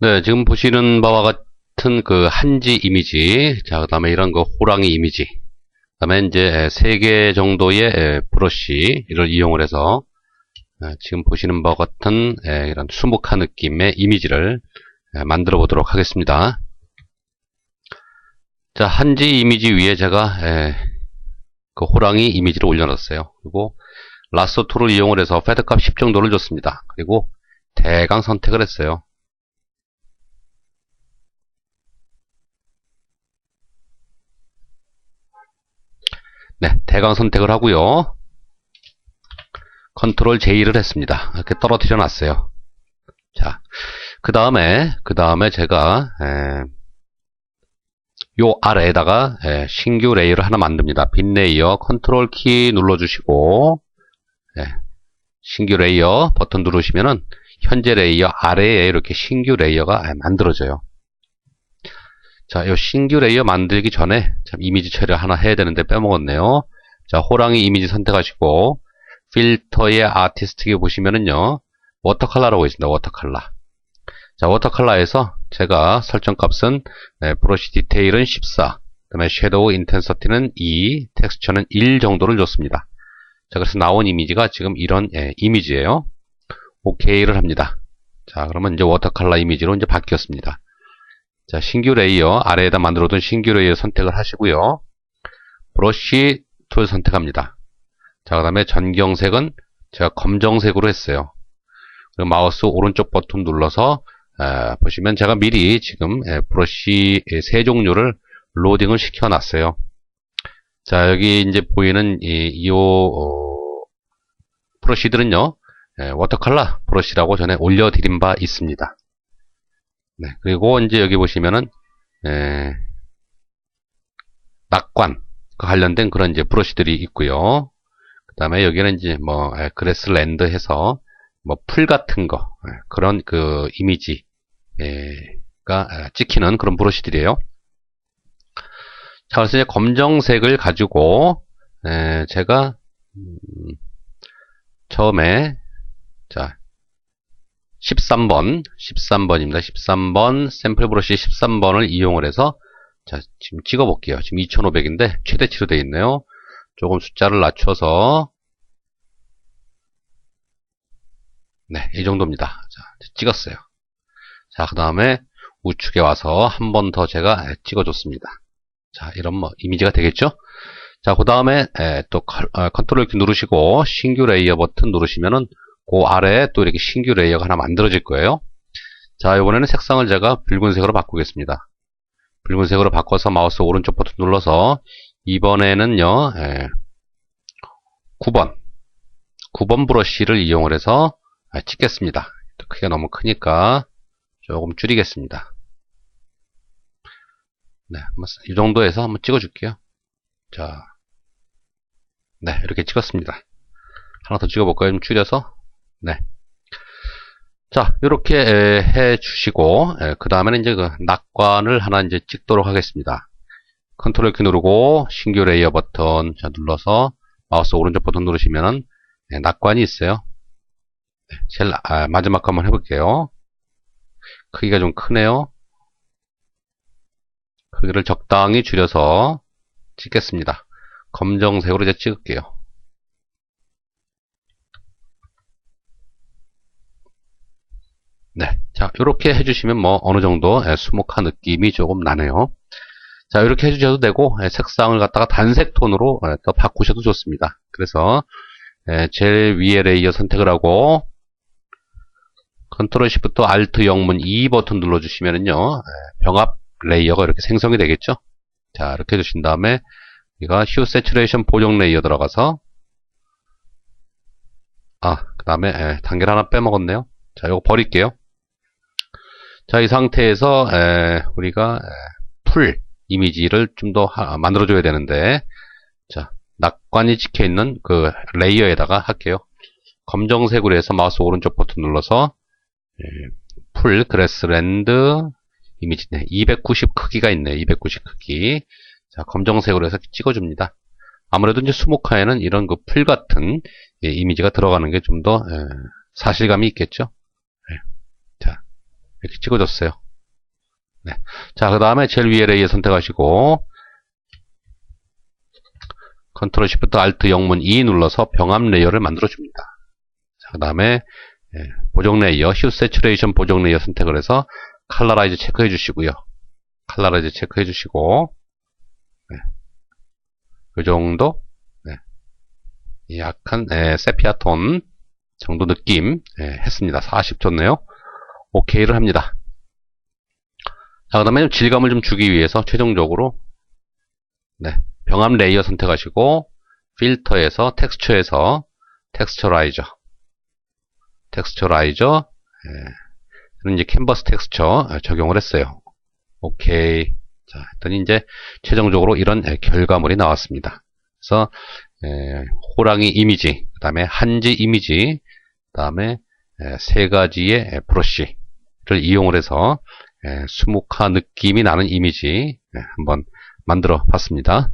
네, 지금 보시는 바와 같은 그 한지 이미지, 자, 그 다음에 이런 그 호랑이 이미지, 그 다음에 이제 세 개 정도의 에, 브러쉬를 이용을 해서 에, 지금 보시는 바와 같은 에, 이런 수묵한 느낌의 이미지를 에, 만들어 보도록 하겠습니다. 자, 한지 이미지 위에 제가 에, 그 호랑이 이미지를 올려놨어요. 그리고 툴을 이용을 해서 패드 값 10 정도를 줬습니다. 그리고 대강 선택을 했어요. 네, 대강 선택을 하고요. 컨트롤 J를 했습니다. 이렇게 떨어뜨려 놨어요. 자, 그 다음에, 그 다음에 제가, 에, 요 아래에다가 에, 신규 레이어를 하나 만듭니다. 빈 레이어 컨트롤 키 눌러주시고, 에, 신규 레이어 버튼 누르시면은 현재 레이어 아래에 이렇게 신규 레이어가 만들어져요. 자, 이 신규 레이어 만들기 전에 참 이미지 처리 하나 해야 되는데 빼먹었네요. 자, 호랑이 이미지 선택하시고 필터의 아티스트에 보시면은요. 워터컬러라고 있습니다. 워터컬러. 자, 워터컬러에서 제가 설정 값은 네, 브러쉬 디테일은 14, 그다음에 섀도우 인텐서티는 2, 텍스처는 1 정도를 줬습니다. 자, 그래서 나온 이미지가 지금 이런 예, 이미지예요. OK를 합니다. 자, 그러면 이제 워터컬러 이미지로 이제 바뀌었습니다. 자, 신규 레이어, 아래에다 만들어둔 신규 레이어 선택을 하시고요. 브러쉬 툴 선택합니다. 자, 그 다음에 전경색은 제가 검정색으로 했어요. 그리고 마우스 오른쪽 버튼 눌러서 에, 보시면 제가 미리 지금 에, 브러쉬 세 종류를 로딩을 시켜놨어요. 자, 여기 이제 보이는 이, 이 어, 브러쉬들은요, 에, 워터컬러 브러쉬라고 전에 올려드린 바 있습니다. 네, 그리고 이제 여기 보시면은 에, 낙관 관련된 그런 이제 브러쉬들이 있고요. 그 다음에 여기는 이제 뭐 그래스랜드 해서 뭐 풀 같은 거 에, 그런 그 이미지가 찍히는 그런 브러쉬들이에요. 자, 그래서 이제 검정색을 가지고 에, 제가 음, 처음에 자 13번, 13번입니다. 13번, 샘플 브러쉬 13번을 이용을 해서, 자, 지금 찍어 볼게요. 지금 2500인데, 최대치로 되어 있네요. 조금 숫자를 낮춰서, 네, 이 정도입니다. 자, 찍었어요. 자, 그 다음에 우측에 와서 한 번 더 제가 찍어줬습니다. 자, 이런 뭐, 이미지가 되겠죠? 자, 그 다음에 또 컨트롤 키 누르시고, 신규 레이어 버튼 누르시면은, 그 아래에 또 이렇게 신규 레이어가 하나 만들어질 거예요. 자, 이번에는 색상을 제가 붉은색으로 바꾸겠습니다. 붉은색으로 바꿔서 마우스 오른쪽 버튼 눌러서 이번에는요, 에, 9번. 9번 브러쉬를 이용을 해서 찍겠습니다. 크기가 너무 크니까 조금 줄이겠습니다. 네, 이 정도에서 한번 찍어줄게요. 자, 네, 이렇게 찍었습니다. 하나 더 찍어볼까요? 좀 줄여서. 네. 자, 이렇게 해 주시고, 그 다음에는 이제 그 낙관을 하나 이제 찍도록 하겠습니다. 컨트롤 키 누르고, 신규 레이어 버튼 자, 눌러서, 마우스 오른쪽 버튼 누르시면은, 네, 낙관이 있어요. 네, 제일, 아, 마지막 거 한번 해볼게요. 크기가 좀 크네요. 크기를 적당히 줄여서 찍겠습니다. 검정색으로 이제 찍을게요. 네. 자, 이렇게 해주시면 뭐, 어느 정도 수목한 느낌이 조금 나네요. 자, 이렇게 해주셔도 되고, 색상을 갖다가 단색 톤으로 또 바꾸셔도 좋습니다. 그래서, 제일 위에 레이어 선택을 하고, 컨트롤 시프트 알트 영문 2 버튼 눌러주시면은요, 병합 레이어가 이렇게 생성이 되겠죠? 자, 이렇게 해주신 다음에, 이가 휴 세츄레이션 보정 레이어 들어가서, 아, 그 다음에, 단계를 하나 빼먹었네요. 자, 이거 버릴게요. 자, 이 상태에서 에, 우리가 에, 풀 이미지를 좀 더 만들어 줘야 되는데 자, 낙관이 찍혀 있는 그 레이어에다가 할게요. 검정색으로 해서 마우스 오른쪽 버튼 눌러서 에, 풀 그래스랜드 이미지 네, 290 크기가 있네요. 290 크기 자, 검정색으로 해서 찍어 줍니다. 아무래도 이제 수목화에는 이런 그 풀 같은 예, 이미지가 들어가는 게 좀 더 사실감이 있겠죠. 이렇게 찍어줬어요. 네. 자, 그 다음에 제일 위에 레이어 선택하시고, 컨트롤 시프트 알트 영문 E 눌러서 병합 레이어를 만들어줍니다. 자, 그 다음에 보정 레이어, 휴 세츄레이션 보정 레이어 선택을 해서 칼라라이즈 체크해 주시고요. 칼라라이즈 체크해 주시고, 네. 그 정도, 네. 약간, 네, 세피아 톤 정도 느낌, 네, 했습니다. 40 좋네요. 오케이를 합니다. 자, 그 다음에 질감을 좀 주기 위해서 최종적으로, 네, 병합 레이어 선택하시고, 필터에서, 텍스처에서, 텍스처라이저, 텍스처라이저, 예, 이제 캔버스 텍스처 적용을 했어요. 오케이. 자, 했더니 이제 최종적으로 이런 예, 결과물이 나왔습니다. 그래서 예, 호랑이 이미지, 그 다음에 한지 이미지, 그 다음에 예, 세 가지의 예, 브러쉬를 이용을 해서 예, 수묵화 느낌이 나는 이미지 예, 한번 만들어 봤습니다.